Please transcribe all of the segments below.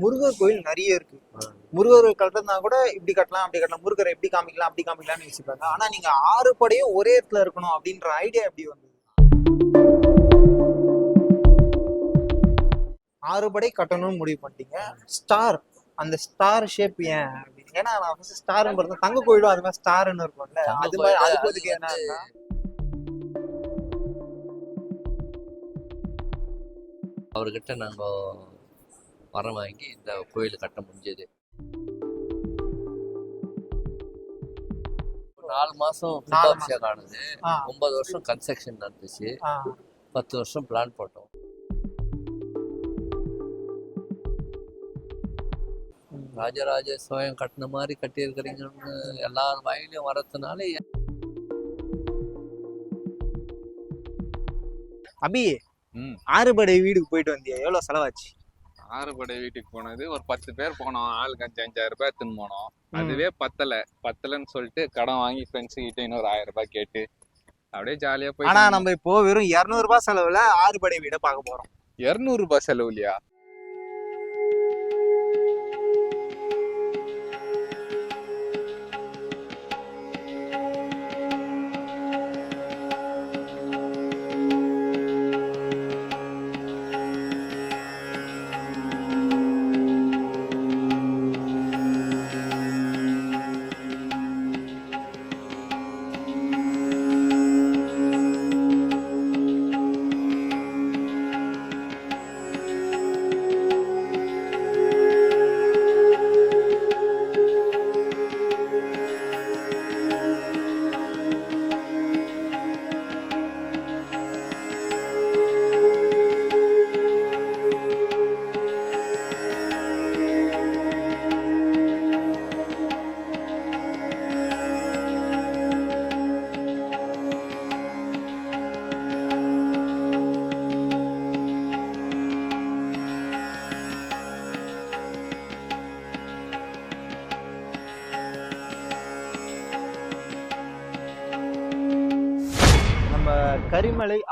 முருகர் கோயில் நிறைய இருக்கு. முருகர் கட்டுறதுனா கூட இப்படி கட்டலாம் அப்படி கட்டலாம். முருகரை எப்படி காமிக்கலாம் அப்படி காமிக்கலாம்னு யோசிப்பாங்க. ஆனா நீங்க ஆறு படையும் ஒரே இடத்துல இருக்கணும் அப்படின்ற ஐடியா எப்படி வந்தது? ஆறு படை கட்டணும்னு முடிவு பண்ணிட்டீங்க. ஸ்டார் அந்த ஸ்டார் ஷேப் ஏன் அப்படின்னு? ஏன்னா நான் ஃபர்ஸ்ட் ஸ்டார்னு பார்த்தா தங்க கோயிலும் அது மாதிரி ஸ்டார்னு இருக்கும்ல. அது மாதிரி அதுக்கு அது அதுக்கு என்ன அவர்கிட்ட நாங்க வரம் வாங்கி இந்த கோயில் கட்ட முடிஞ்சது. நாலு மாசம் கும்பாபிஷேகம் ஆனது. ஒன்பது வருஷம் கன்ஸ்ட்ரக்ஷன் நடந்துச்சு. பத்து வருஷம் பிளான் போட்டோம். ராஜராஜ சோயம் கட்டின மாதிரி கட்டியிருக்கிறீங்கன்னு எல்லார் வாயிலையும் வரதுனால அபி ஆறுபடை வீடுக்கு போயிட்டு வந்தியா? எவ்வளவு செலவாச்சு? ஆறுபடை வீட்டுக்கு போனது. ஒரு பத்து பேர் போனோம். ஆளுக்கு அஞ்சு அஞ்சாயிரம் ரூபாய் எடுத்துன்னு போனோம். அதுவே பத்தல. பத்தலன்னு சொல்லிட்டு கடன் வாங்கி ஃப்ரெண்ட்ஸ் கிட்ட இன்னொரு ஆயிரம் ரூபாய் கேட்டு அப்படியே ஜாலியா போய் ஆனா நம்ம இப்போ வெறும் 200 ரூபாய் செலவுல ஆறுபடை வீடை பார்க்க போறோம். இருநூறு ரூபாய் செலவு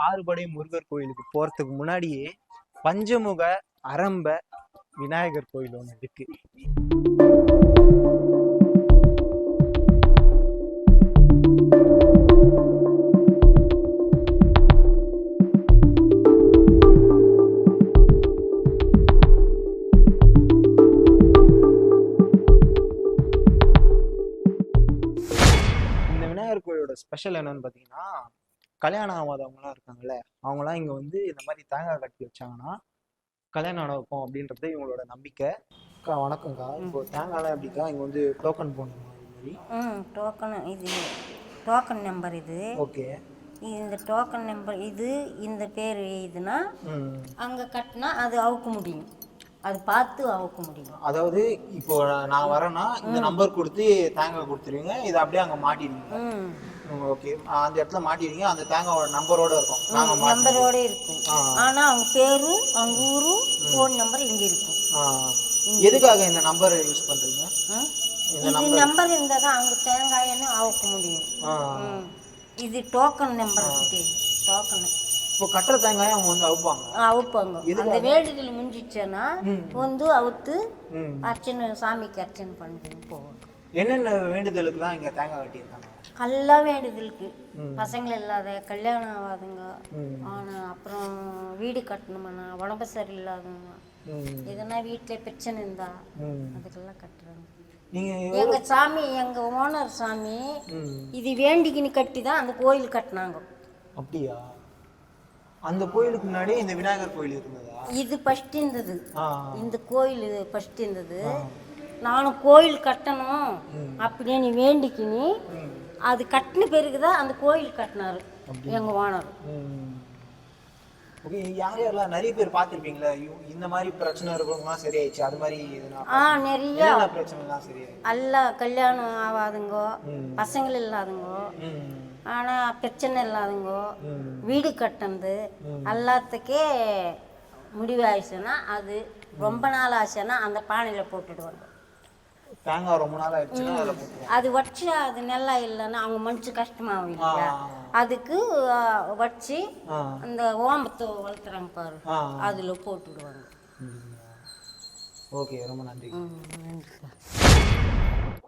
ஆறுபடை முருகர் கோயிலுக்கு போறதுக்கு முன்னாடியே பஞ்சமுக அரம்ப விநாயகர் கோயில் ஒன்று இருக்கு. இந்த விநாயகர் கோயிலோட ஸ்பெஷல் என்னன்னு பார்த்தீங்கன்னா கல்யாணம் ஆகாதவங்களாம் இருக்காங்கல்ல அவங்களாம் இங்கே வந்து இந்த மாதிரி தேங்காய் கட்டி வச்சாங்கன்னா கல்யாணம் நடக்கும் அப்படின்றது இவங்களோட நம்பிக்கை. அக்கா வணக்கம்க்கா. இப்போ தேங்காய்லாம் எப்படிக்கா? இங்கே வந்து டோக்கன் போடணுமா இது மாதிரி? ம் டோக்கன் இது டோக்கன் நம்பர் இது. ஓகே. இந்த டோக்கன் நம்பர் இது இந்த பேர் இதுனா அங்கே கட்டினா அது அவுக்க முடியும். அது பார்த்து அவுக்க முடியும். அதாவது இப்போ நான் வரேன்னா இந்த நம்பர் கொடுத்து தேங்காய் கொடுத்துருவீங்க இதை அப்படியே அங்கே மாட்டிடுவீங்க. ஓகே அந்த இடத்துல மாட்டிடுவீங்க அந்த தேங்காயோட நம்பரோட இருக்கும். நம்பரோட இருக்கும். ஆ. ஆனால் அவங்க பேரும் அவங்க ஃபோன் நம்பர் இங்கே இருக்கும். எதுக்காக இந்த நம்பர் யூஸ்? இந்த இது நம்பர் இருந்தால் தான் அவங்க தேங்காயன்னு அவுக்க முடியும். இது டோக்கன் நம்பர் டோக்கன் இப்போ கட்டுற தேங்காயை அவங்க வந்து அவுப்பாங்க. அவுப்பாங்க. அந்த வேண்டுதல் முடிஞ்சிச்சேன்னா வந்து அவுத்து அர்ச்சனை சாமிக்கு அர்ச்சனை பண்ணிட்டு போவோம் என்னென்ன வேண்டுதலுக்கு தான் இங்கே தேங்காய் கட்டியிருக்காங்க? எல்லாம் வேண்டுதலுக்கு ம். பசங்க இல்லாத கல்யாணம் ஆகாதுங்க. ஆனால் அப்புறம் வீடு கட்டணுமாண்ணா? உடம்பு சரியில்லாதவங்க ம் எதனா வீட்டில் பிரச்சனை இருந்தா அதுக்கெல்லாம் கட்டுறாங்க. எங்க சாமி எங்க ஓனர் சாமி இது வேண்டிக்கின்னு கட்டி தான் அந்த கோயில் கட்டினாங்க. அப்படியா? அந்த கோயிலுக்கு முன்னாடியே இந்த விநாயகர் கோயில் இருந்ததா? இது ஃபஸ்ட் இருந்தது. இந்த கோயில் ஃபஸ்ட் இருந்தது. நானும் கோயில் கட்டணும். அப்படின்னு வேண்டிக்கின்னு அது கட்டின பிறகு தான் அந்த கோயில் கட்டினாரு எங்க ஓனர் ஓகே யார் யாரெல்லாம் நிறைய பேர் பார்த்துருப்பீங்களா? இந்த மாதிரி பிரச்சனை இருக்கிறவங்களாம் சரியாயிடுச்சு அது மாதிரி ஆ நிறைய. பிரச்சனைலாம் சரியாயிடுச்சு? எல்லாம் கல்யாணம் ஆகாதுங்கோ. பசங்கள் இல்லாதங்கோ ஆனால் பிரச்சனை இல்லாதங்கோ வீடு கட்டினது எல்லாத்துக்கே முடிவு ஆயிடுச்சுன்னா அது ரொம்ப நாள் ஆச்சுன்னா அந்த பானையில் போட்டுடுவாங்க. தேங்காய் ரொம்ப நாள் ஆயிடுச்சுன்னா அதில் போட்டுருவோம். அது வச்சு அது நல்லா இல்லைன்னா அவங்க மனசு கஷ்டமாகும் இல்லையா அதுக்கு வச்சு அந்த ஓம்பத்தை வளர்த்துறாங்க பாரு அதில் போட்டுடுவாங்க. ஓகே ரொம்ப நன்றி.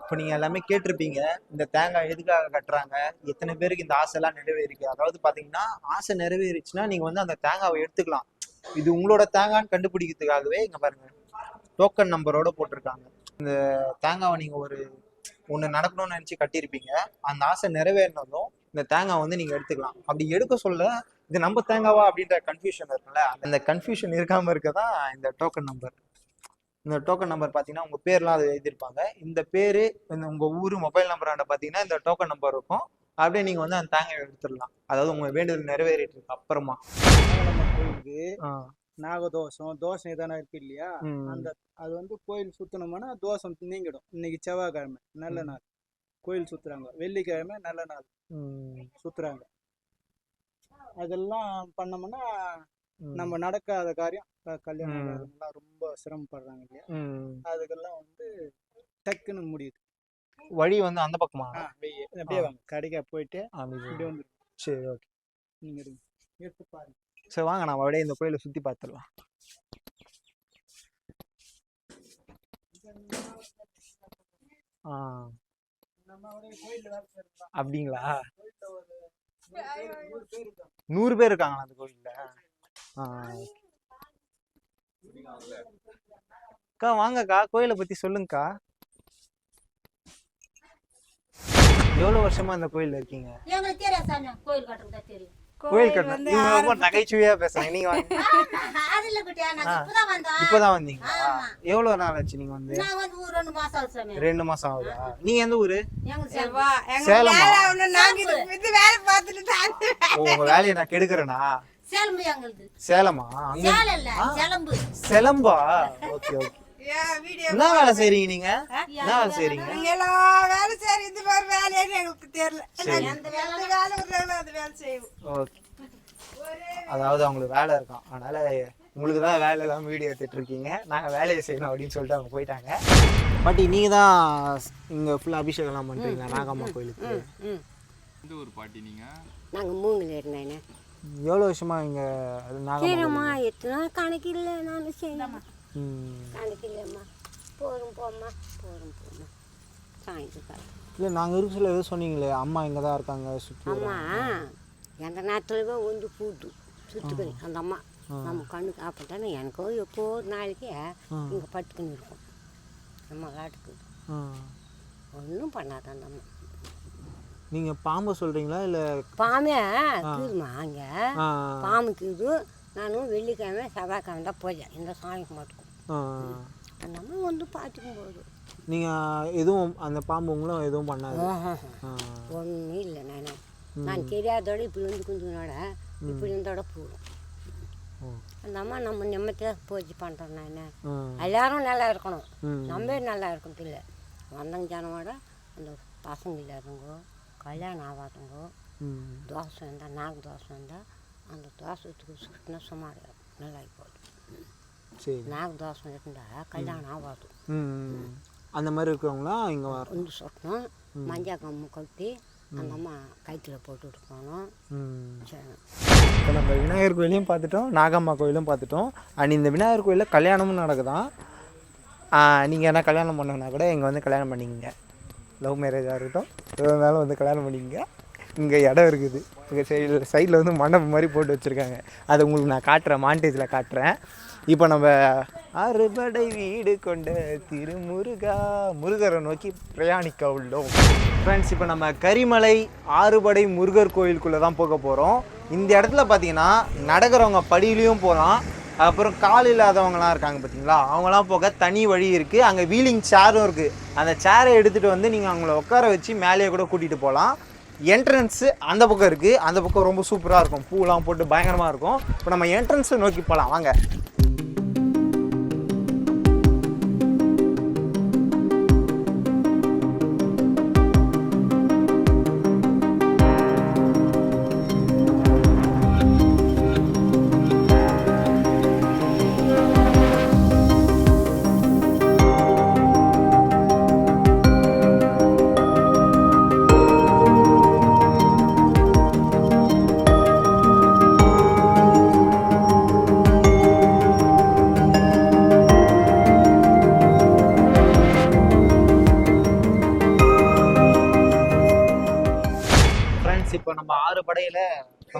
இப்போ நீங்க எல்லாமே கேட்டிருப்பீங்க இந்த தேங்காய் எதுக்காக கட்டுறாங்க எத்தனை பேருக்கு இந்த ஆசைலாம் நிறைவேறிக்கு அதாவது பாத்தீங்கன்னா ஆசை நிறைவேறிச்சுன்னா நீங்க வந்து அந்த தேங்காவை எடுத்துக்கலாம். இது உங்களோட தேங்காய்னு கண்டுபிடிக்கிறதுக்காகவே இங்க பாருங்க டோக்கன் நம்பரோட போட்டிருக்காங்க. இந்த தேங்காவை நீங்க ஒரு ஒன்று நடக்கணும்னு நினச்சி கட்டியிருப்பீங்க. அந்த ஆசை நிறைவேறினதும் இந்த தேங்காய் வந்து நீங்கள் எடுத்துக்கலாம். அப்படி எடுக்க சொல்ல இது நம்ம தேங்காவா அப்படின்ற கன்ஃபியூஷன் இருக்குல்ல? அந்த கன்ஃபியூஷன் இருக்க தான் இந்த டோக்கன் நம்பர் இந்த டோக்கன் நம்பர் பார்த்தீங்கன்னா உங்கள் பேர்லாம் அது எழுதியிருப்பாங்க. இந்த பேர் இந்த உங்கள் ஊர் மொபைல் நம்பராண்ட பார்த்தீங்கன்னா இந்த டோக்கன் நம்பர் இருக்கும். அப்படியே நீங்கள் வந்து அந்த தேங்காய் எடுத்துடலாம். அதாவது உங்கள் வேண்டுதல் நிறைவேறிட்டு இருக்கு அப்புறமா. கோயிலுக்கு நாகதோஷம் தோஷம் எதனா இருக்கு இல்லையா? அந்த அது வந்து கோயில் சுத்தணும்னா தோஷம் நீங்கிடும். இன்னைக்கு செவ்வாய்க்கிழமை நல்ல நாள். கோயில் சுத்துறாங்க. வெள்ளிக்கிழமை நல்ல நாள். சுத்துறாங்க. அதெல்லாம் பண்ணோம்னா நம்ம நடக்காத காரியம் கல்யாணம் ம். ஆகாதவங்கலாம் ரொம்ப சிரமப்படுறாங்க இல்லையா. அதுக்கெல்லாம் வந்து டக்குன்னு முடியுது. வழி வந்து அந்த பக்கமா? அப்படியே வாங்க. கடைக்கா போயிட்டு அப்படி இப்படி வந்து சரி ஓகே. நீங்க எடுத்து பாருங்க. சரி வாங்க. நம்ம அப்படியே இந்த கோயிலை சுற்றி பார்த்துடலாம். அப்படிங்களா? நூறு பேர் இருக்காங்களா அந்த கோயில்ல? அக்கா வாங்கக்கா. கோயிலை பத்தி சொல்லுங்கக்கா. எவ்வளவு வருஷமா அந்த கோயில்ல இருக்கீங்க? கோயில் கட்டுறதா தெரியும். கோயில் கட்டணும். நீங்க ரொம்ப நகைச்சுவையா பேசுறீங்க. நீங்க. இப்பதான் ஆமா. எவ்வளவு நாள் ஆச்சு நீங்க வந்து? நாங்க வந்து ஒரு ரெண்டு மாசம் ஆகுது? நீங்க எந்த ஊரு? சேலமா? உங்க வேலையை நான் கெடுக்கிறேனா? சேலமா அங்க செலம்பு. செலம்பா? Okay okay. என்ன வேலை செய்றீங்க நீங்க? என்ன வேலை செய்றீங்க? நாங்க எல்லா வேலை சரி இந்த மாதிரி வேலைன்னு எங்களுக்கு தெரியல. வேலை வேலை விடுறாங்களோ அந்த வேலை செய்வோம். ஓகே. அதாவது அவங்களுக்கு வேலை இருக்கும். அதனால உங்களுக்கு தான் வேலை இல்லாமல் வீடியோ எடுத்துட்டு இருக்கீங்க. நாங்கள் வேலையை செய்யணும் அப்படின்னு சொல்லிட்டு அவங்க போயிட்டாங்க. பாட்டி நீங்கள் தான் இங்கே ஃபுல்லாக அபிஷேகம்லாம் பண்ணுறீங்களா நாகம்மா கோயிலுக்கு? ம் எந்த ஊர் பாட்டி நீங்க? நாங்க மூணுல இருந்தேன் எவ்வளோ வருஷமா இங்கே அது நாகம்மா எத்தனை கணக்கு இல்லை நான் செய்யலாமா கோயில்? ம். கணக்கு இல்லைம்மா போதும் போம்மா. போதும் போம்மா. சாயந்தரம் இல்லை நாங்கள் இருக்க சொல்ல எதுவும் சொன்னீங்களே அம்மா இங்கே தான் இருக்காங்க சுற்றி அம்மா எந்த நேரத்துலவே வந்து கூட்டு சுற்றுக்கணி அந்த அம்மா நம்ம கண்ணுக்கு அப்போ எனக்கோ எப்போ ஒரு நாளைக்கு இங்கே பட்டுக்குன்னு இருக்கும். நம்ம காட்டுக்கு. ஒன்றும் பண்ணாத அந்த அம்மா. நீங்கள் பாம்பை சொல்கிறீங்களா இல்லை பாமே கீதுமா அங்கே. பாம்பு கீது. நானும் வெள்ளிக்கிழமை செவ்வாய்க்கிழமை தான் போய் இந்த சாமிக்கு மட்டும் அந்த அம்மா வந்து பார்த்துக்கும் போது நீங்கள் எதுவும் அந்த பாம்பு உங்களும் எதுவும் பண்ணாது. ஒன்றும் இல்லை நான் நான் தெரியாதோட இப்படி வந்து குஞ்சுனோட இப்படி இருந்தோட போடும் அந்த அம்மா நம்ம நிம்மதியாக பூஜை பண்ணுறோம் நான். எல்லாரும் நல்லா இருக்கணும். நம்ம நல்லா இருக்கணும் இல்லை வந்தவங்க ஜனமோட அந்த பசங்க இல்லாதவங்க கல்யாணம் ஆகாதவங்க தோசை இருந்தால் நாக்கு தோசை இருந்தால் அந்த தோசைத்துக்கு சுட்டினா சுமார் நல்லா போகுது. சரி. நாக்கு தோசை இருந்தால் கல்யாணம் ஆகாது. அந்த மாதிரி இருக்கிறவங்களாம் இங்கே வர? வந்து சுட்டணும். மஞ்சள் கம்மு கட்டி அந்த அம்மா கயிற்றுல போட்டுட்டு போகணும். ம். சரி. இப்போ நம்ம விநாயகர் கோயிலையும் பார்த்துட்டோம் நாகம்மா கோயிலும் பார்த்துட்டோம். அண்ட் இந்த விநாயகர் கோயிலில் கல்யாணமும் நடக்குதான். நீங்கள் என்ன கல்யாணம் பண்ணணுன்னா கூட இங்கே வந்து கல்யாணம் பண்ணிக்கங்க. லவ் மேரேஜாக இருக்கட்டும் எது இருந்தாலும் வந்து கல்யாணம் பண்ணிக்கங்க. இங்கே இடம் இருக்குது. இங்கே சைடில் சைடில் வந்து மண்டபம் மாதிரி போட்டு வச்சுருக்காங்க. அதை உங்களுக்கு நான் காட்டுறேன் மாண்டேஜில் காட்டுறேன். இப்போ நம்ம அறுபடை வீடு கொண்ட திருமுருகா முருகரை நோக்கி பிரயாணிக்க உள்ளோம். ஃப்ரெண்ட்ஸ் இப்போ நம்ம கரிமலை ஆறுபடை முருகர் கோயிலுக்குள்ளே தான் போக போகிறோம் இந்த இடத்துல பார்த்தீங்கன்னா நடக்கிறவங்க படியிலையும் போகலாம் அப்புறம் கால் இல்லாதவங்களாம் இருக்காங்க பார்த்தீங்களா அவங்களாம் போக தனி வழி இருக்குது அங்கே வீலிங் சேரும் இருக்குது அந்த சேரை எடுத்துகிட்டு வந்து நீங்கள் அவங்கள உட்கார வச்சு மேலேயே கூட கூட்டிகிட்டு போகலாம் என்ட்ரன்ஸு அந்த பக்கம் இருக்குது அந்த பக்கம் ரொம்ப சூப்பராக இருக்கும். பூலாம் போட்டு பயங்கரமாக இருக்கும். இப்போ நம்ம என்ட்ரன்ஸை நோக்கி போகலாம் வாங்க.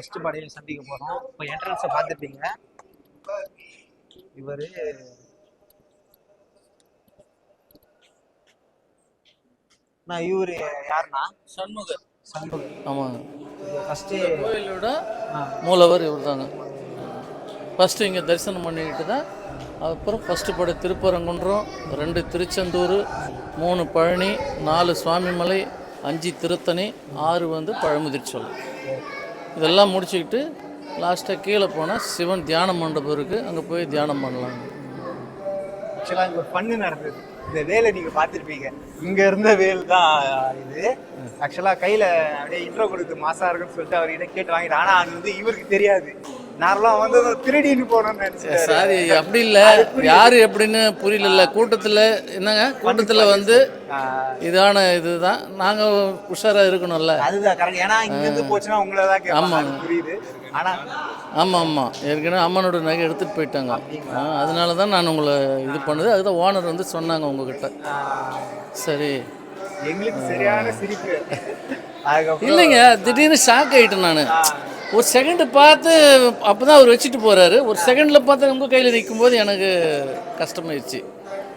ஃபர்ஸ்ட் படையில சந்திக்க போறோம். இப்போ என்ட்ரன்ஸை பார்த்துருப்பீங்க இவரு நான் இவரு யாருன்னா சண்முகர். சண்முகம் ஆமாங்க. ஃபர்ஸ்ட் கோயிலோட மூலவர் இவர் தாங்க ஃபஸ்ட்டு இங்கே தரிசனம் பண்ணிக்கிட்டு தான் அப்புறம் ஃபஸ்ட்டு படை திருப்பரங்குன்றம் ரெண்டு திருச்செந்தூர் மூணு பழனி நாலு சுவாமிமலை அஞ்சு திருத்தணி ஆறு வந்து பழமுதிர்ச்சோலை. இதெல்லாம் முடிச்சுக்கிட்டு லாஸ்ட்டாக கீழே போனால் சிவன் தியான மண்டபம் இருக்குது அங்கே போய் தியானம் பண்ணலாம். ஆக்சுவலாக இங்கே ஒரு பண்ணு நடந்தது. இந்த வேலை நீங்கள் பார்த்துருப்பீங்க. இங்கே இருந்த வேல் தான் இது. ஆக்சுவலாக கையில் அப்படியே இன்ட்ரோ கொடுத்து மாசாக இருக்குன்னு சொல்லிட்டு அவர்கிட்ட கேட்டு வாங்கிட்டு ஆனால் அது வந்து இவருக்கு தெரியாது. நார்மலா வந்து திருடின்னு போனோம்னு நினைச்சேன் சாரி அப்படி இல்லை. யார் எப்படின்னு புரியல கூட்டத்தில் என்னங்க? கூட்டத்தில் வந்து இதான இதுதான். நாங்கள் உஷாராக இருக்கணும்ல. அதுதான் கரெக்ட் ஏன்னா இங்க இருந்து போச்சுன்னா உங்களை தான். அது புரியுது. ஆனா ஆமாம் ஆமாம் ஏற்கனவே அம்மனோட நகை எடுத்துகிட்டு போயிட்டாங்க. அதனால தான் நான் உங்களை இது பண்ணுது. அதுதான் ஓனர் வந்து சொன்னாங்க உங்ககிட்ட. சரி. எங்களுக்கு சரியான சிரிப்பு. அதுக்கப்புறம் இல்லைங்க திடீர்னு ஷாக் ஆகிட்டேன் நான். ஒரு செகண்டு பார்த்து அப்போ தான் அவர் வச்சுட்டு போகிறாரு ஒரு செகண்டில் பார்த்து உங்கள் கையில் நிற்கும்போது எனக்கு கஷ்டமாயிடுச்சு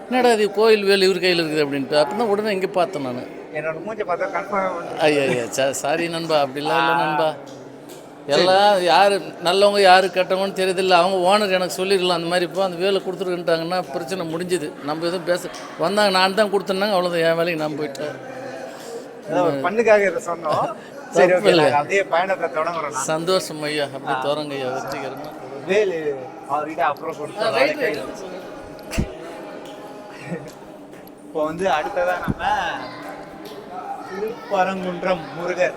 என்னடா இது கோயில் வேல் இவர் கையில் இருக்குது அப்படின்ட்டு. அப்போ தான் உடனே இங்கே பார்த்தேன் நான். என்னோட மூஞ்ச பார்த்தா கன்ஃபார்ம் ஐயா ஐயா சா சாரி நண்பா அப்படிலாம் இல்லை நண்பா. எல்லாம் யார் நல்லவங்க யார் கெட்டவங்கன்னு தெரியுதில்ல. அவங்க ஓனர் எனக்கு சொல்லிடலாம் அந்த மாதிரி இப்போ அந்த வேலை கொடுத்துருக்குன்ட்டாங்கன்னா பிரச்சனை முடிஞ்சுது. நம்ம எதுவும் பேச வந்தாங்க நான் தான் கொடுத்தேன்னாங்க அவ்வளோதான் என் வேலைக்கு நான் போயிட்டேன். பண்ணுக்காக இதை சொன்னோம். சந்தோஷம் ஐயா அப்படி தொடங்க ஐயா வெற்றிகரமாக வேலு அவர்கிட்ட அப்புறம் கொடுத்து இப்போ வந்து அடுத்ததா நம்ம திருப்பரங்குன்றம் முருகர்.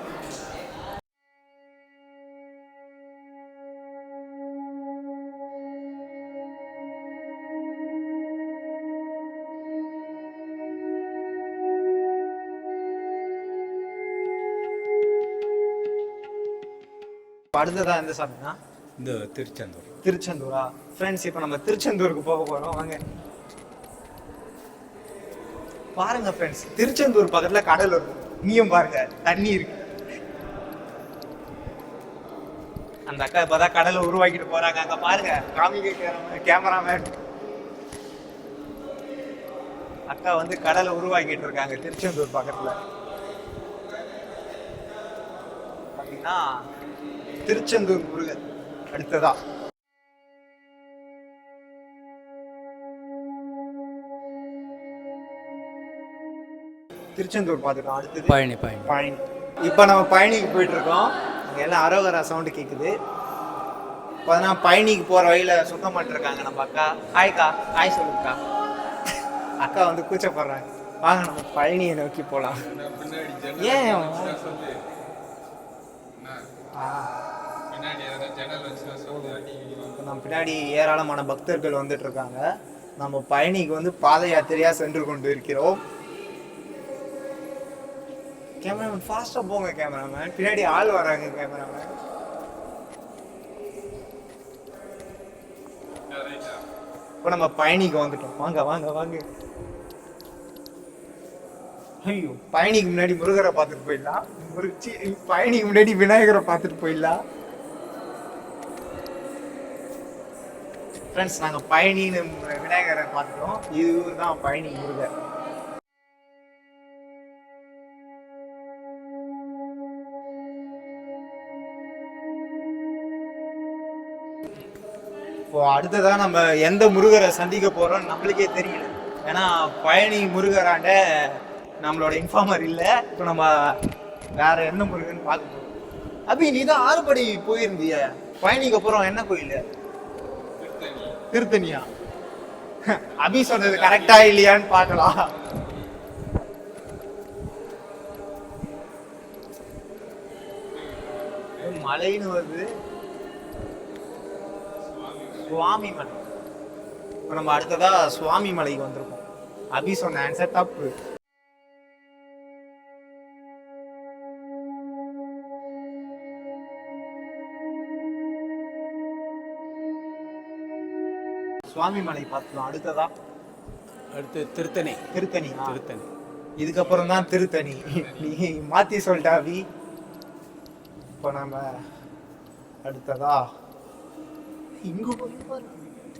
அடுத்ததா எந்த சாமினா? இந்த திருச்செந்தூர். திருச்செந்தூரா? ஃப்ரெண்ட்ஸ் இப்போ நம்ம திருச்செந்தூருக்கு போக போறோம். வாங்க. பாருங்க ஃப்ரெண்ட்ஸ் திருச்செந்தூர் பக்கத்துல கடல் இருக்கும். நீயும் பாருங்க தண்ணி இருக்கு. அந்த அக்கா இப்பதான் கடலை உருவாக்கிட்டு போறாங்க. அங்க பாருங்க காமிக்க கேமராமேன். அக்கா வந்து கடலை உருவாக்கிட்டு இருக்காங்க திருச்செந்தூர் பக்கத்துல. பாத்தீங்கன்னா திருச்செந்தூர் முருகன் அடுத்ததா? திருச்செந்தூர் பார்த்துட்டோம் அடுத்தது. பழனி பழனி பழனி இப்போ நம்ம பழனிக்கு போயிட்டு இருக்கோம் அங்க எல்லாம் அரோகரா சவுண்டு கேட்குது பார்த்தீங்கன்னா பழனிக்கு போற வழியில சுத்தம் பண்ணிட்டு இருக்காங்க நம்ம அக்கா ஹாய்க்கா ஹாய் சொல்லுக்கா அக்கா வந்து கூச்சப்படுறாங்க. வாங்க நம்ம பழனியை நோக்கி போலாம். ஏன்? ஆ. நம்ம பின்னாடி ஏராளமான பக்தர்கள் வந்துட்டு இருக்காங்க நம்ம பயணிக்கு வந்து பாத யாத்திரையா சென்று கொண்டு இருக்கிறோம் கேமராமேன் ஃபாஸ்டா போங்க கேமராமேன் பின்னாடி ஆள் வராங்க கேமராமேன் இப்போ நம்ம பயணிக்கு வந்துட்டோம். வாங்க வாங்க வாங்க. ஐயோ பயணிக்கு முன்னாடி முருகரை பார்த்துட்டு போயிடலாம். முருச்சி பயணிக்கு முன்னாடி விநாயகரை பார்த்துட்டு போயிடலாம். ஃப்ரெண்ட்ஸ் நாங்கள் பயணின்னு விநாயகரை பார்த்துட்டோம். இது தான் பயணி முருகர். இப்போ அடுத்ததாக நம்ம எந்த முருகரை சந்திக்க போறோம்னு நம்மளுக்கே தெரியல. ஏன்னா பழனி முருகராண்ட நம்மளோட இன்ஃபார்மர் இல்லை. இப்போ நம்ம வேற எந்த முருகன் பார்க்க போகிறோம் அப்படி நீ தான் ஆறுபடி போயிருந்திய. பழனிக்கு அப்புறம் என்ன கோயில்? திருத்தணியா? அபி சொன்னது கரெக்டா இல்லையான்னு பார்க்கலாம். மலைன்னு வருது. சுவாமி மலை. இப்போ நம்ம அடுத்ததா சுவாமி மலைக்கு வந்திருக்கோம். அபி சொன்ன ஆன்சர் தப்பு. சுவாமி மலை பார்த்துக்கலாம் அடுத்ததா? அடுத்து திருத்தணி. திருத்தணி. திருத்தணி. இதுக்கப்புறம் தான் திருத்தணி. நீ மாத்தி சொல்லிட்டா அபி இப்போ நம்ம அடுத்ததா? இங்க.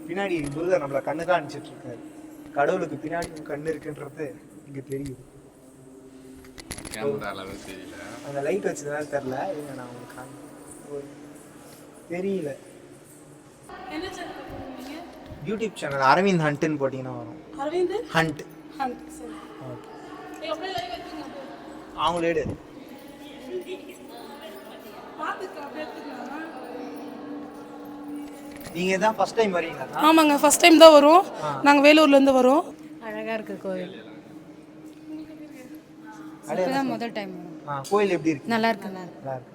பின்னாடி முருகர் நம்மள கண்ணு காணிச்சிட்டு இருக்காரு. கடவுளுக்கு பின்னாடி கண்ணு இருக்குன்றது இங்க தெரியல. அந்த லைட் வச்சதுனால தெரியல. நான் உங்களுக்கு தெரியல. யூடியூப் சேனல் அரவிந்த் ஹண்ட்னு போட்டிங்கன்னா வரும். அரவிந்த்? ஹண்ட். ஹண்ட் சரி. அவங்களே எடு. நீங்க தான் ஃபர்ஸ்ட் டைம் வரீங்களா ஆமாங்க ஃபர்ஸ்ட் டைம் தான் வரும். நாங்கள் வேலூர்லேருந்து வரோம். அழகாக இருக்குது கோவில். அடையாளம் இப்போதான் முதல் டைம் ஆ கோயில் எப்படி இருக்கு? நல்லா இருக்குங்க நல்லா இருக்கு.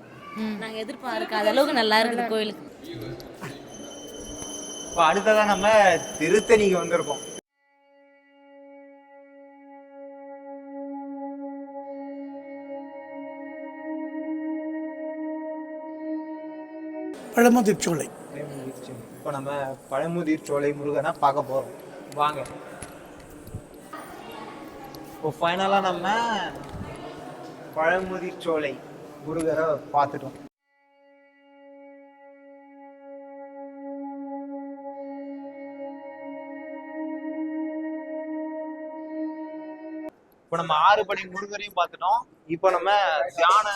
நாங்கள் எதிர்பார்க்காத அளவுக்கு நல்லா இருக்குது கோயிலுக்கு இப்போ அடுத்ததா நம்ம திருத்தணிக்கு வந்திருக்கோம். பழமுதிர்ச்சோலை இப்போ நம்ம பழமுதிர் சோலை முருகனை பார்க்க போறோம். வாங்க. இப்போ ஃபைனலாக நம்ம பழமுதிர் சோலை முருகரை பார்த்துட்டோம். இப்போ நம்ம ஆறு படி முருகரையும் பார்த்துட்டோம். இப்போ நம்ம தியான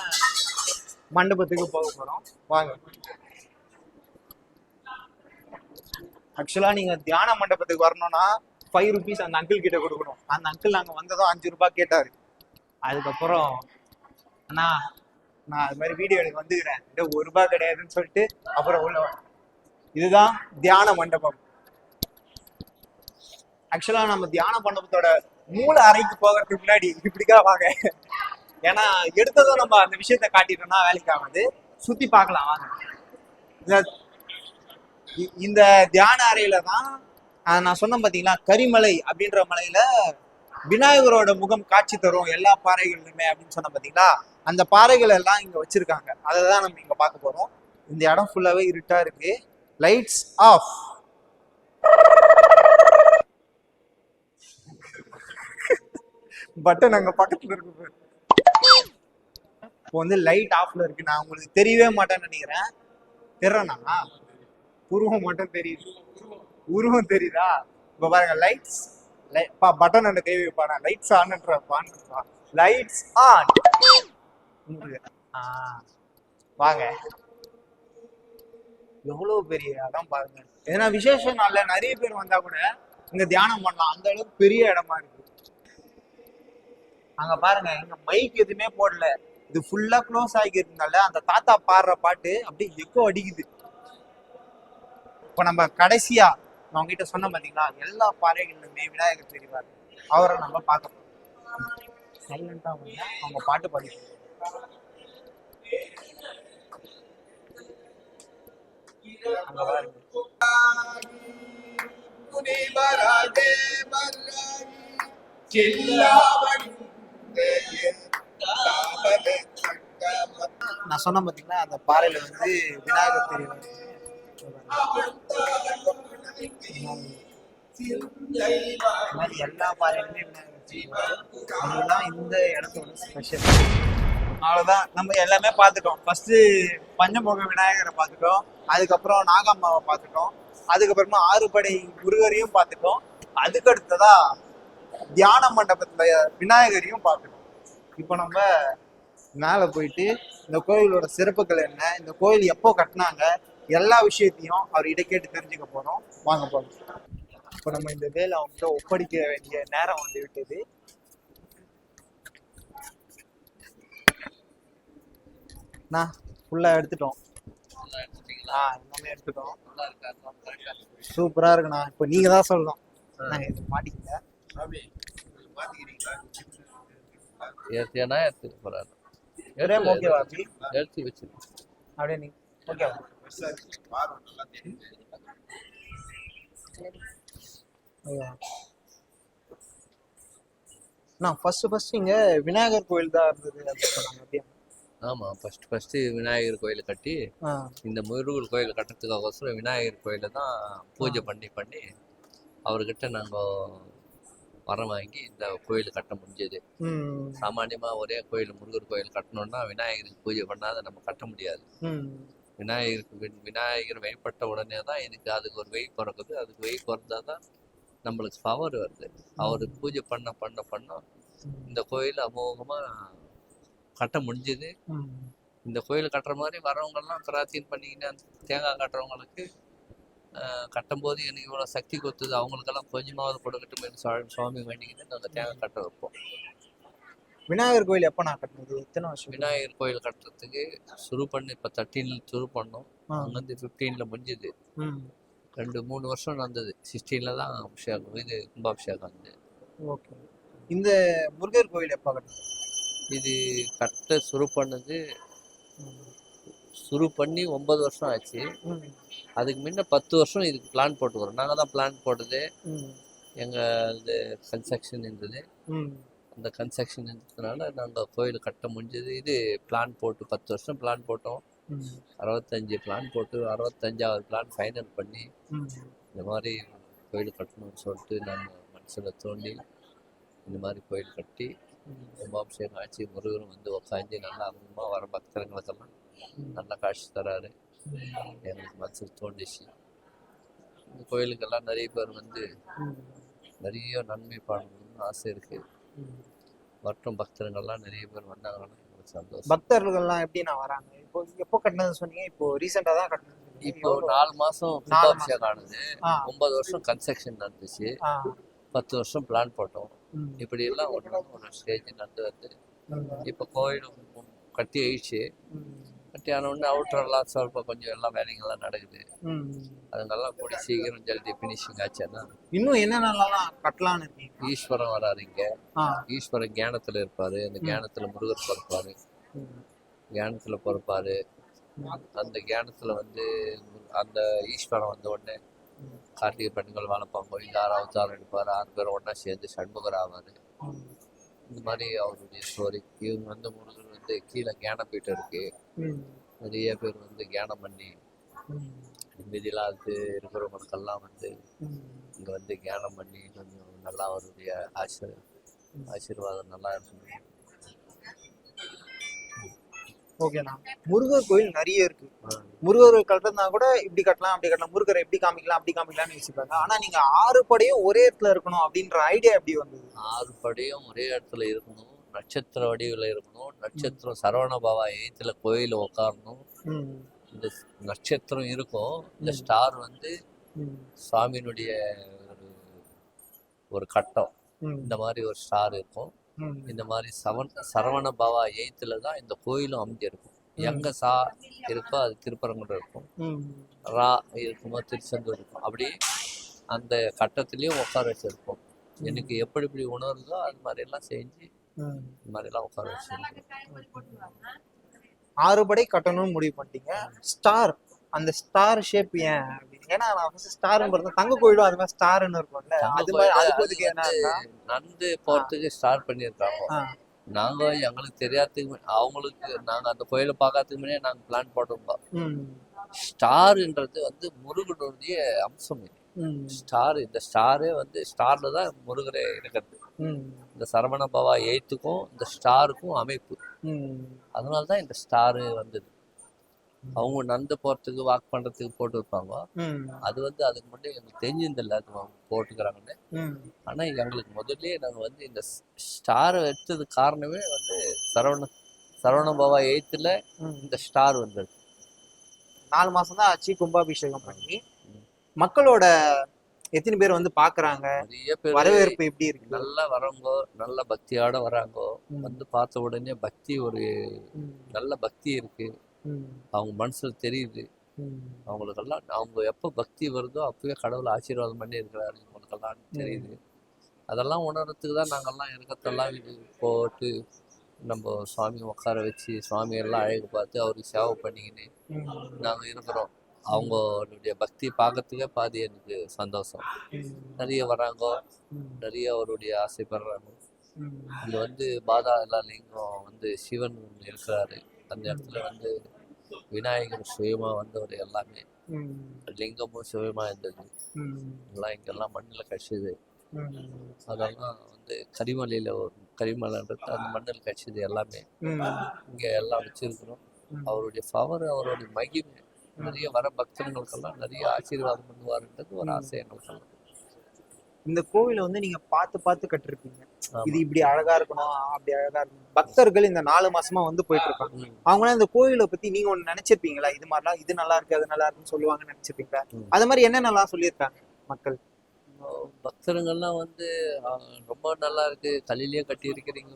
மண்டபத்துக்கு போக போறோம். வாங்க. ஆக்சுவலாக நீங்கள் தியான மண்டபத்துக்கு வரணும்னா ஃபைவ் ருபீஸ் அந்த அங்கிள் கிட்ட கொடுக்கணும். அந்த அங்கிள் நாங்கள் வந்ததும் அஞ்சு ரூபாய் கேட்டார். அதுக்கப்புறம் அண்ணா நான் அது மாதிரி வீடியோ எனக்கு வந்துக்கிறேன். இந்த ஒரு ரூபாய் கிடையாதுன்னு சொல்லிட்டு அப்புறம் உள்ள இதுதான் தியான மண்டபம். ஆக்சுவலாக நம்ம தியான மண்டபத்தோட மூல அறைக்கு போகிறதுக்கு முன்னாடி இப்படிக்கா வாங்க. ஏன்னா எடுத்ததும் நம்ம அந்த விஷயத்த காட்டிட்டோம்னா வேலைக்கு ஆகாது. சுத்தி பார்க்கலாம் வாங்க. இந்த தியான அறையில தான் நான் சொன்னேன் பாத்தீங்களா கரிமலை அப்படின்ற மலையில விநாயகரோட முகம் காட்சி தரும் எல்லா பாறைகளிலுமே அப்படின்னு சொன்ன பாத்தீங்களா? அந்த பாறைகள் எல்லாம் இங்க வச்சிருக்காங்க. அதை தான் நம்ம இங்க பார்க்க போறோம். இந்த இடம் ஃபுல்லாவே இருட்டா இருக்கு. லைட்ஸ் ஆஃப் பட்டன் அங்க பக்கத்துல இருக்கு இப்போ வந்து லைட் ஆஃப்ல இருக்கு. நான் உங்களுக்கு தெரியவே மாட்டேன்னு நினைக்கிறேன். தெரியறேனா? உருவம் மட்டும் தெரியுது. உருவம் தெரியுதா? இப்ப பாருங்க லைட்ஸ் பா பட்டன் அந்த கை வைப்பானா? லைட்ஸ் ஆன்ன்ற பான்ன்றா லைட்ஸ் ஆன் வாங்க. எவ்வளவு பெரிய இடம் பாருங்க. ஏன்னா விசேஷ நாள்ல நிறைய பேர் வந்தா கூட இங்க தியானம் பண்ணலாம். அந்த அளவுக்கு பெரிய இடமா இருக்கு. அங்க பாருங்க இங்க மைக் எதுவுமே போடல. இது ஃபுல்லா க்ளோஸ் ஆகிக்கிறதுனால அந்த தாத்தா பாடுற பாட்டு அப்படியே எக்கோ அடிக்குது. இப்ப நம்ம கடைசியா நான் உங்ககிட்ட சொன்ன பாத்தீங்களா எல்லா பாறைகளிலுமே விநாயகர் தெரிவார் அவரை நம்ம பார்க்க சைலண்டா வந்து அவங்க பாட்டு பாடி அங்க பாருங்க. நான் சொன்ன பார்த்தீங்கன்னா அந்த பாறையில வந்து விநாயகர் தெரியும் மாதிரி எல்லா பாறையிலுமே விநாயகர் செய்வார் அதுதான் இந்த இடத்தோட ஸ்பெஷல் அவ்வளோதான் நம்ம எல்லாமே பார்த்துட்டோம். ஃபர்ஸ்ட் பஞ்சமுக விநாயகரை பார்த்துட்டோம். அதுக்கப்புறம் நாகம்மாவை பார்த்துட்டோம். அதுக்கப்புறமா ஆறுபடை முருகரையும் பார்த்துட்டோம். அதுக்கு அடுத்ததா தியான மண்டபத்துல விநாயகரையும் பார்த்துட்டோம் இப்போ நம்ம மேலே போயிட்டு இந்த கோயிலோட சிறப்புகள் என்ன இந்த கோயில் எப்போ கட்டினாங்க எல்லா விஷயத்தையும் அவர்கிட்ட கேட்டு தெரிஞ்சுக்க போறோம். வாங்க போறோம் இப்போ நம்ம இந்த வேலை அவங்ககிட்ட ஒப்படைக்க வேண்டிய நேரம் வந்து விட்டது. நான் ஃபுல்லா எடுத்துட்டோம். ஆ எல்லாமே எடுத்துட்டோம். சூப்பரா இருக்குண்ணா. இப்போ நீங்க தான் சொல்லணும். நான் இது மாட்டிக்கல ஏற்றியானா எடுத்துட்டு போகிறாரு வச்சிருக்கேன் அப்படியே ஓகேவா. நான் ஃபர்ஸ்ட் ஃபர்ஸ்ட் இங்க விநாயகர் கோயில் தான் இருந்தது ஆமாம் ஃபஸ்ட்டு ஃபஸ்ட்டு விநாயகர் கோயில் கட்டி இந்த முருகர் கோயில் கட்டுறதுக்கோசரம் விநாயகர் கோயிலை தான் பூஜை பண்ணி பண்ணி அவர்கிட்ட நாங்கள் வரம் வாங்கி இந்த கோயில் கட்ட முடிஞ்சது. ம். சாமானியமாக ஒரே கோயில் முருகர் கோயில் கட்டணும்னா விநாயகருக்கு பூஜை பண்ணாத நம்ம கட்ட முடியாது. விநாயகருக்கு விநாயகர் வழிபட்ட உடனே தான் இதுக்கு அதுக்கு ஒரு வெய் பிறக்குது. அதுக்கு வெய் பிறந்தா தான் நம்மளுக்கு பவர் வருது. அவர் பூஜை பண்ண பண்ண பண்ண இந்த கோயில் அமோகமாக கட்ட முடிஞ்சது. இந்த கோயில் கட்டுற மாதிரி வரவங்கெல்லாம் பிரார்த்தனை பண்ணிக்கின்னு தேங்காய் கட்டுறவங்களுக்கு கட்டும்போது எனக்கு இவ்வளோ சக்தி கொடுத்தது அவங்களுக்கெல்லாம் கொஞ்சமாவது கொடுக்கட்டும் சுவாமி சுவாமி வேண்டிக்கிட்டு நாங்கள் தேங்காய் கட்ட வைப்போம். விநாயகர் கோயில் எப்போ நான் கட்டினது? எத்தனை வருஷம்? விநாயகர் கோயில் கட்டுறதுக்கு சுரு பண்ணி இப்போ தேர்ட்டீனில் சுரு பண்ணோம். அங்கேருந்து ஃபிஃப்டீனில் முடிஞ்சுது. ரெண்டு மூணு வருஷம் நடந்தது. சிக்ஸ்டீனில் தான் அபிஷேகம் இது கும்பாபிஷேகம் வந்து. ஓகே. இந்த முருகர் கோயில் எப்போ கட்டினது? இது கட்ட சுரு பண்ணது சுரு பண்ணி ஒன்பது வருஷம் ஆச்சு. அதுக்கு முன்ன பத்து வருஷம் இதுக்கு பிளான் போட்டுக்கிறோம். நாங்கள் தான் பிளான் போட்டது. எங்கள் இது கன்ஸ்ட்ரக்ஷன் இருந்தது. அந்த கன்ஸ்ட்ரக்ஷன் இருந்ததுனால நாங்கள் கோயில் கட்ட முடிஞ்சது. இது பிளான் போட்டு பத்து வருஷம் பிளான் போட்டோம். அறுபத்தஞ்சு பிளான் போட்டு அறுபத்தஞ்சாவது பிளான் ஃபைனல் பண்ணி இந்த மாதிரி கோயில் கட்டணும்னு சொல்லிட்டு நாங்கள் மனசில் தோண்டி இந்த மாதிரி கோயில் கட்டி கும்பாபிஷேகம் ஆச்சு. முருகரும் வந்து உட்காந்து நல்லா அருமா வர பக்தர்களுக்கெல்லாம் நல்லா காட்சி தராரு எங்களுக்கு மனசில் தோண்டிச்சு. இந்த கோயிலுக்கெல்லாம் நிறைய பேர் வந்து நிறைய நன்மை பண்ணணும்னு ஆசை இருக்கு. மற்றும் பக்தர்கள்லாம் நிறைய பேர் வந்தாங்கன்னா எங்களுக்கு சந்தோஷம். பக்தர்கள்லாம் எப்படி நான் வராங்க? இப்போ எப்போ கட்டினது சொன்னீங்க? இப்போ ரீசெண்டாக தான் கட்டினது. இப்போ? நாலு மாசம் கும்பாபிஷேகம் ஆனது ஒன்பது வருஷம் கன்ஸ்ட்ரக்ஷன் நடந்துச்சு. பத்து வருஷம் பிளான் போட்டோம். இப்படி எல்லாம் ஒன்று ஒரு ஸ்டேஜ் நடந்து வந்து இப்போ கோயில் கட்டி ஆயிடுச்சு ம் கட்டி ஆன உடனே அவுட்டர்லாம் ಸ್ವಲ್ಪ கொஞ்சம் எல்லாம் வேலைங்கள்லாம் நடக்குது ம் அதுங்கெல்லாம் கூடி சீக்கிரம் ஜல்தி ஃபினிஷிங் ஆச்சுன்னா இன்னும் என்னென்னலாம் கட்டலான்னு இருக்கீங்க ஈஸ்வரன் வராரு இங்க ஆ ஈஸ்வரன் ஞானத்துல இருப்பாரு அந்த ஞானத்துல முருகர் பிறப்பாரு ம் ஞானத்துல பிறப்பாரு அந்த ஞானத்துல வந்து அந்த ஈஸ்வரன் வந்த உடனே கார்த்திகை பெண்கள் வளர்ப்பாங்க இந்த ஆறு அவதாரம் எடுப்பார் ஆறு பேரும் ஒண்ணா சேர்ந்து சண்முகர் ஆவார் ம் இந்த மாதிரி அவருடைய ஸ்டோரி இவங்க வந்து முருகர் வந்து கீழே ஞானப்பீட்டம் இருக்கு. நிறைய பேர் வந்து தியானம் பண்ணி அது இருக்கிறவங்களுக்கெல்லாம் வந்து இங்கே வந்து தியானம் பண்ணி கொஞ்சம் நல்லா அவருடைய ஆசீர் ஆசீர்வாதம் நல்லா இருக்கணும் ஓகேண்ணா முருகர் கோயில் நிறைய இருக்கு. முருகர் கட்டுறதுனா கூட இப்படி கட்டலாம் அப்படி கட்டலாம். முருகரை எப்படி காமிக்கலாம் அப்படி காமிக்கலாம்னு யோசிப்பாங்க. ஆனா நீங்க ஆறு படையும் ஒரே இடத்துல இருக்கணும் அப்படின்ற ஐடியா எப்படி வந்தது? ஆறு படியும் ஒரே இடத்துல இருக்கணும். நட்சத்திர வடிவில் இருக்கணும். நட்சத்திரம் சரவணபாவா எய்த்தில் கோயிலில் உட்காரணும் இந்த நட்சத்திரம் இருக்கும். இந்த ஸ்டார் வந்து ம். சுவாமியினுடைய ஒரு ஒரு கட்டம். இந்த மாதிரி ஒரு ஸ்டார் இருக்கும். இந்த மாதிரி சவன் சரவண பவா எய்த்தில் தான் இந்த கோயிலும் அமைஞ்சிருக்கும் எங்க சா இருக்கோ அது திருப்பரங்குன்றம் இருக்கும். ரா இருக்குமோ திருச்செந்தூர் இருக்கும். அப்படி அந்த கட்டத்துலேயும் உட்கார வச்சிருப்போம். எனக்கு எப்படி எப்படி உணருதோ அது மாதிரி எல்லாம் செஞ்சு இந்த மாதிரி எல்லாம் உட்கார வச்சிருக்கோம் ஆறு படை கட்டணும்னு முடிவு பண்ணிட்டீங்க. ஸ்டார் அந்த ஸ்டார் ஷேப் ஏன் அப்படின்னு ஏன்னா நான் ஃபர்ஸ்ட் ஸ்டார்னு பார்த்தா தங்க கோயிலும் அது மாதிரி ஸ்டார்னு இருக்கும்ல அது மாதிரி அதுக்கு என்ன? நந்து போறதுக்கு ஸ்டார்ட் பண்ணியிருக்காங்க. நாங்க எங்களுக்கு தெரியாததுக்கு அவங்களுக்கு நாங்க அந்த கோயிலை பார்க்கறதுக்கு முன்னே நாங்க பிளான் போட்டிருந்தோம். ஸ்டார்ன்றது வந்து முருகனுடைய அம்சம் ஸ்டார் இந்த ஸ்டாரே வந்து ஸ்டார்ல தான் முருகரே இருக்கிறது இந்த சரவண பவா எய்த்துக்கும் இந்த ஸ்டாருக்கும் அமைப்பு. அதனால தான் இந்த ஸ்டாரு வந்தது. அவங்க நந்து போறதுக்கு வாக் பண்றதுக்கு போட்டு வைப்பாங்க. ம் அது வந்து அதுக்கு மட்டும் எங்களுக்கு தெரிஞ்சிருந்தில்ல அது அவங்க போட்டுக்கிறாங்கன்னு. ஆனா எங்களுக்கு முதல்லயே நாங்க வந்து இந்த ஸ்டாரை எடுத்தது காரணமே வந்து சரவண சரவண பவா எய்த்துல. இந்த ஸ்டார் வந்தது. நாலு மாசம் தான் ஆச்சு கும்பாபிஷேகம் பண்ணி. மக்களோட எத்தனை பேர் வந்து பாக்குறாங்க? வரவேற்பு எப்படி இருக்கு? நல்லா வரவங்க நல்ல பக்தியோட வராங்க. வந்து பார்த்த உடனே பக்தி ஒரு நல்ல பக்தி இருக்கு. அவங்க மனசுல தெரியுது. அவங்களுக்கெல்லாம் அவங்க எப்போ பக்தி வருதோ அப்பவே கடவுள் ஆசீர்வாதம் பண்ணி இருக்கிறாரு இவங்களுக்கெல்லாம் தெரியுது. அதெல்லாம் உணர்றதுக்கு தான் நாங்கெல்லாம் இருக்கத்தெல்லாம் போட்டு நம்ம சுவாமி உட்கார வச்சு சுவாமி எல்லாம் அழகு பார்த்து அவருக்கு சேவை பண்ணிக்கின்னு நாங்கள் இருக்கிறோம். அவங்களுடைய பக்தி பார்க்கறதுக்கே பாதி எனக்கு சந்தோஷம். நிறைய வராங்க. நிறைய அவருடைய ஆசைப்படுறாங்க இது வந்து பாதா எல்லா லிங்கம் வந்து சிவன் இருக்கிறாரு. அந்த இடத்துல வந்து விநாயகர் சுயமா வந்தவர் எல்லாமே. லிங்கமும் சுயமா இருந்தது. எல்லாம் இங்கெல்லாம் மண்ணில் கழிச்சது. அதெல்லாம் வந்து கரிமலையில் ஒரு கரிமலைன்றது அந்த மண்ணில் கழிச்சது எல்லாமே. இங்க இங்கே எல்லாம் வச்சிருக்கிறோம். அவருடைய பவர் அவருடைய மகிமை. நிறைய வர பக்தர்களுக்கெல்லாம் நிறைய ஆசீர்வாதம் பண்ணுவாருன்றது ஒரு ஆசை எங்களுக்கெல்லாம் இந்த கோவிலை வந்து நீங்க பார்த்து பார்த்து கட்டிருப்பீங்க. இது இப்படி அழகா இருக்கணும் அப்படி அழகா இருக்கணும். பக்தர்கள் இந்த நாலு மாசமா வந்து போயிட்டு இருப்பாங்க ம். அவங்களாம் இந்த கோவிலை பத்தி நீங்க ஒண்ணு நினைச்சிருப்பீங்களா? இது மாதிரிலாம் இது நல்லா இருக்கு அது நல்லா இருக்குன்னு சொல்லுவாங்கன்னு நினைச்சிருப்பீங்களா. அது மாதிரி என்ன நல்லா சொல்லியிருக்காங்க மக்கள்? பக்தருங்கள்லாம் வந்து ரொம்ப நல்லா இருக்கு. கல்லிலேயே கட்டி இருக்கிறீங்க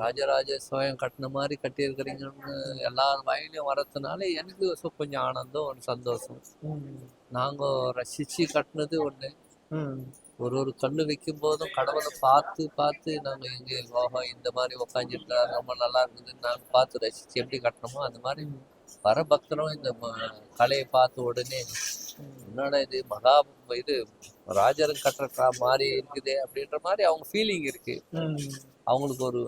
ராஜராஜ சோயம் கட்டின மாதிரி கட்டியிருக்கிறீங்கன்னு எல்லார் வாயிலையும் வரதுனால எனக்கு கொஞ்சம் ஆனந்தம் ஒரு சந்தோஷம். நாங்கள் ரசிச்சு கட்டினது ஒன்று ஒரு ஒரு கண்ணு வைக்கும் போதும் கடவுளை பார்த்து பார்த்து நாங்கள் இங்கே ஓஹோ இந்த மாதிரி உக்காந்துருந்தா ரொம்ப நல்லா இருக்குதுன்னு நாங்கள் பார்த்து ரசிச்சு எப்படி கட்டணுமோ அந்த மாதிரி வர பக்தரும் இந்த கலையை பார்த்த உடனே என்னடா இது மகா இது ராஜரன் கட்டுற மாதிரி இருக்குது அப்படின்ற மாதிரி அவங்க ஃபீலிங் இருக்கு. அவங்களுக்கு ஒரு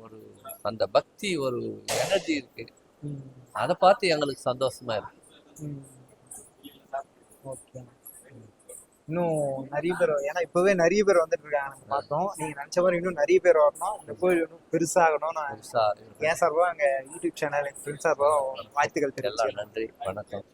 ஒரு அந்த பக்தி ஒரு எனர்ஜி இருக்கு. அதை பார்த்து எங்களுக்கு சந்தோஷமா இருக்கு. ஓகே. இன்னும் நிறைய பேர் ஏன்னா இப்பவே நிறைய பேர் வந்துட்டு இருக்காங்க. பார்த்தோம். நீங்க நினைச்ச மாதிரி இன்னும் நிறைய பேர் வரணும். இந்த கோயில் இன்னும் பெருசாகணும் நான் என் சார்பா அங்க யூடியூப் சேனல் என் ஃப்ரெண்ட் சார்பா வாழ்த்துக்கள் தெரிவிச்சு நன்றி. வணக்கம்.